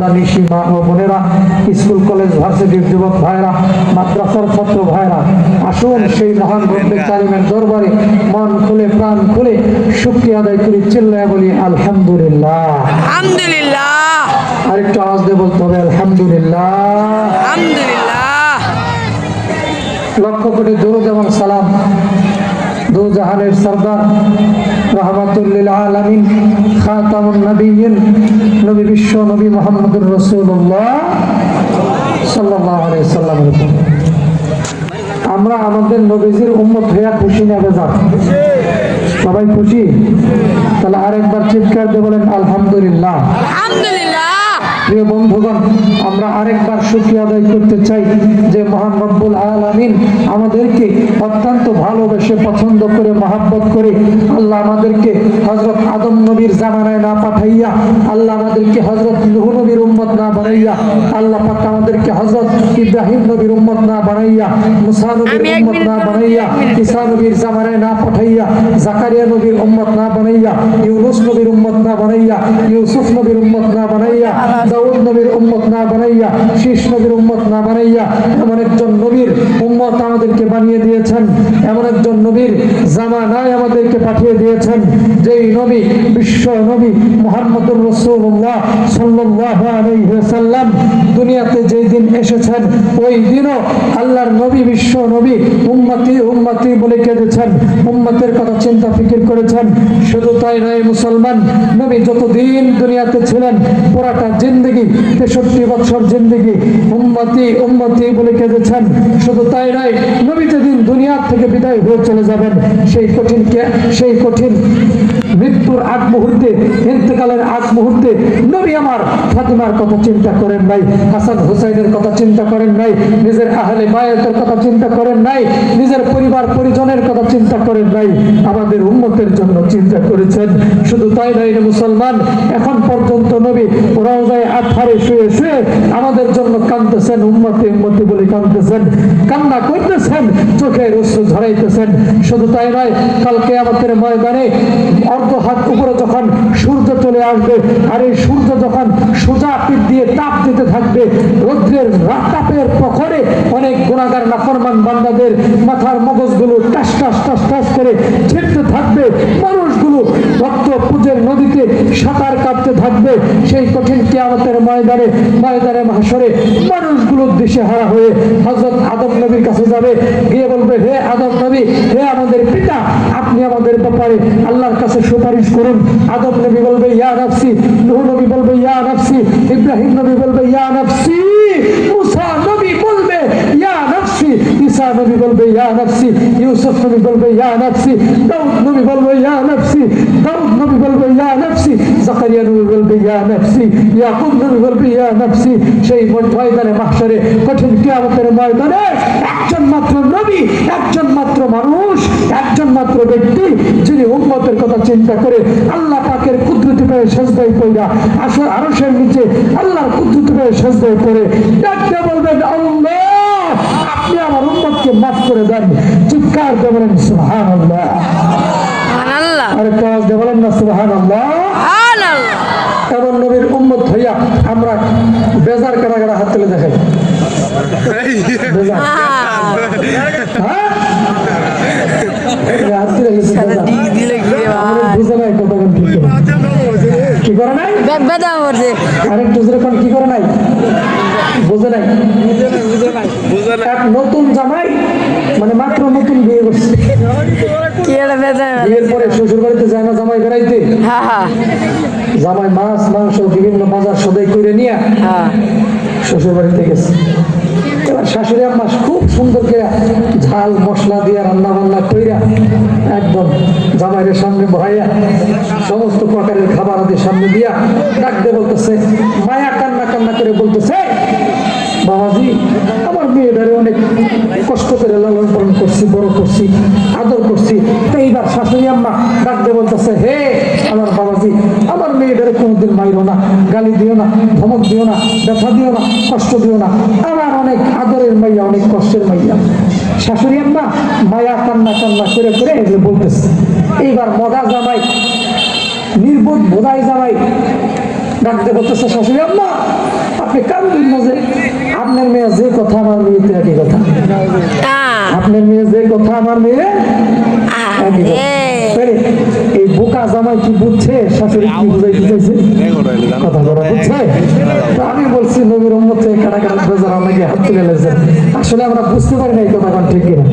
দানিশি মা ও বোনেরা school college ভার্সিটির যুবক ভাইরা মাদ্রাসার ছাত্র ভাইরা আসুন সেই মহান রব্বে কারিমের দরবারে মন খুলে প্রাণ খুলে শুক্রিয়া আদায় করি। চিল্লায় বলি আলহামদুলিল্লাহ। আলহামদুলিল্লাহ। আরেকটু আওয়াজ দিয়ে বলতে হবে আলহামদুলিল্লাহ। আলহামদুলিল্লাহ। লক্ষ কোটি দরুদ এবং সালাম। জাহানের সর্দার রহমাতুল্লিল আলমিন নবী বিশ্ব নবী রসুল্লাহ সাল্লাহ সাল্লামের আমরা আমাদের নবীজির উম্মত হইয়া খুশি না সবাই খুশি? তাহলে আরেকবার চিৎকার দিয়ে বলেন, আলহামদুলিল্লাহ। আলহামদুলিল্লাহ। প্রিয় বন্ধুগণ আমরা আরেকবার শুক্রিয়া আদায় করতে চাই যে মহান রব্বুল আলামিন আমাদেরকে অত্যন্ত ভালোবেসে পছন্দ করে মহাব্বত করে আল্লাহ আমাদেরকে হজরত আদম নবীর জামানায় না পাঠাইয়া আল্লাহ আমাদেরকে হজরত নুহ নবীর উম্মত না বানাইয়া আল্লাহ পাক আমাদেরকে হজরত ইব্রাহিম নবীর উম্মত না বানাইয়া মুসা নবীর উম্মত না বানাইয়া ঈসা নবীর জামানায় না পাঠাইয়া জাকারিয়া নবীর উম্মত না বানাইয়া ইউনুস নবীর উম্মত না বানাইয়া ইউসুফ নবীর উম্মত না বানাইয়া দাউদ নবীর উম্মত না বানাইয়া, শীষ নবীর উম্মত না বানাইয়া, এমন একজন নবীর উম্মত আমাদেরকে বানিয়ে দিয়েছেন। এমন একজন নবীর জামানায় আমাদেরকে পাঠিয়ে দিয়েছেন যেই নবী, বিশ্ব নবী মোহাম্মদুর রসুল্লাহ সাল্লাহ আলাইসাল্লাম দুনিয়াতে যেই দিন এসেছেন, ওই দিনও আল্লাহর নবী, বিশ্ব নবী, উম্মতি উম্মতি বলে কেঁদেছেন, উম্মতের কথা চিন্তা ফিকির করেছেন। শুধু তাই নয়, মুসলমান নবী যতদিন দুনিয়াতে ছিলেন, পুরাটা জিন্দগি, তেষট্টি বছর জিন্দগি, উম্মতি উম্মতি বলে কেঁদেছেন। শুধু তাই নয়, নবী যেদিন দুনিয়ার থেকে বিদায় হয়ে চলে যাবেন সেই কঠিন সেই কঠিন মৃত্যুর আগ মুহূর্তে, ইন্তেকালের আগ মুহূর্তে নবী আমার ফাতিমার কথা চিন্তা করেন নাই, হাসান হুসাইনের কথা চিন্তা করেন নাই, নিজের আহলে বায়তের কথা চিন্তা করেন নাই, নিজের পরিবার পরিজনের কথা চিন্তা করেন নাই, আমাদের উন্মতের জন্য চিন্তা করেছেন। শুধু তাই রে মুসলমান, এখন পর্যন্ত নবী রওজায় আঠারে শুয়ে শুয়ে আমাদের জন্য কাঁদতেছেন উম্মতে উম্মতি বলে কাঁদতেছেন, কান্না করতেছেন, চোখের অশ্রু ঝরাইতেছেন। শুধু তাই নয় কালকে আমাদের ময়দানে অর্ধ হাত উপরে যখন সূর্য চলে আসবে, আর এই সূর্য যখন সোজা পিঠ দিয়ে তাপ দিতে থাকবে, রৌদ্রের তাপের প্রখরে অনেক গুণাগার, নাফরমান বান্দাদের মাথার মগজগুলো টাস টাস টাস টাস করে ছিটতে থাকবে। সাঁতার কাটতে থাকবে সেই কঠিন কেয়ামতের ময়দানে ময়দানে মাসরে মানুষগুলো দেশে হারা হয়ে হজরত আদম নবীর কাছে যাবে। গিয়ে বলবে, হে আদম নবী, হে আমাদের পিতা, আপনি আমাদের ব্যাপারে আল্লাহর কাছে সুপারিশ করুন। আদম নবী বলবে, ইয়া নাফসি নূহ নবী বলবে, ইয়া নাফসি ইব্রাহিম নবী বলবে, ইয়া নফসি মুসা নবী বলবে ইয়া নফসি ঈসা নবী বলবে, ইয়া নফসি, ইউসুফ নবী বলবে, ইয়া নফসি, দাউদ নবী বলবে, ইয়া নফসি, দাউদ নবী বলবে, ইয়া নফসি, জাকারিয়া নবী বলবে, ইয়া নফসি, ইয়াকুব নবী বলবে, ইয়া নফসি, সেই ময়দানে কঠিন কিয়ামতের ময়দানে একজন মাত্র নবী, একজন মাত্র মানুষ, একজন মাত্র ব্যক্তি, যিনি উম্মতের কথা চিন্তা করে আল্লাহ পাকের কুদরতি পেয়ে সেজদাই কইরা আসর আরশের নিচে আল্লাহর কুদরতি পেয়ে সেজদাই করে ডাকতে বলবেন, আল্লাহ! আপনি আমার উম্মতকে মাফ করে দেন। চিৎকার দিয়ে বলেন সুবহানাল্লাহ। আল্লাহ আর কাজ বলেন না আল্লাহ নবীর হইয়া আমরা বেজার কারা কারা হাত তুলে দেখাই। হ্যাঁ? কি করে। নাই? আরেকটু কি করে নাই। বুঝে নাই। মানে মাত্র নতুন বিয়ে করছে। কি এটা বেদা বিয়ের পরে শ্বশুর বাড়িতে যায় না জামাই বেড়াইতে? জামাই মাছ মাংস বিভিন্ন বাজার সদাই করে নিয়ে শ্বশুর বাড়িতে গেছে। এবার শাশুড়ি আম্মা খুব সুন্দর করে ঝাল মশলা দিয়ে রান্না বান্না কইরা একদম জামাইয়ের সামনে বহাইয়া সমস্ত প্রকারের খাবার আদি সামনে দিয়া ডাকতে বলতেছে মায়া কান্না কান্না করে বলতেছে বাবাজি আমার মেয়েটারে অনেক কষ্ট করে লালন পালন করছি বড় করছি, আদর করছি। এইবার শাশুড়ি আম্মা ডাক দিয়ে বলতেছে, হে আমার বাবাজি, আমার মেয়েটারে কোনোদিন মাইরো না, গালি দিও না, ধমক দিও না, ব্যথা দিও না, কষ্ট দিও না। আমার অনেক আদরের মাইয়া, অনেক কষ্টের মাইয়া। শাশুড়ি আম্মা মায়া কান্না কান্না করে করে এগুলো বলতেছে। এইবার মদা জামাই, নির্বোধ বোধাই জামাই ডাকতে বলতেছে, শাশুড়ি আম্মা, আপনি কান্দিন না যে আপনার মেয়ে যে কথা আমার মেয়ে তো একই কথা Ah, আপনার মেয়ে যে কথা আমার মেয়ে? একই কথা। eh. তাহলে এই বোকা জামাই কি বুঝছে? শাশুড়ি কি বুঝাইতে চাইছে? কথা বলা বুঝছে? আমি বলছি নবীর মধ্যে কাটা কাটা বেজার আমাকে হাত তুলে আসলে আমরা বুঝতে পারি না এই কথা ঠিক কিনা।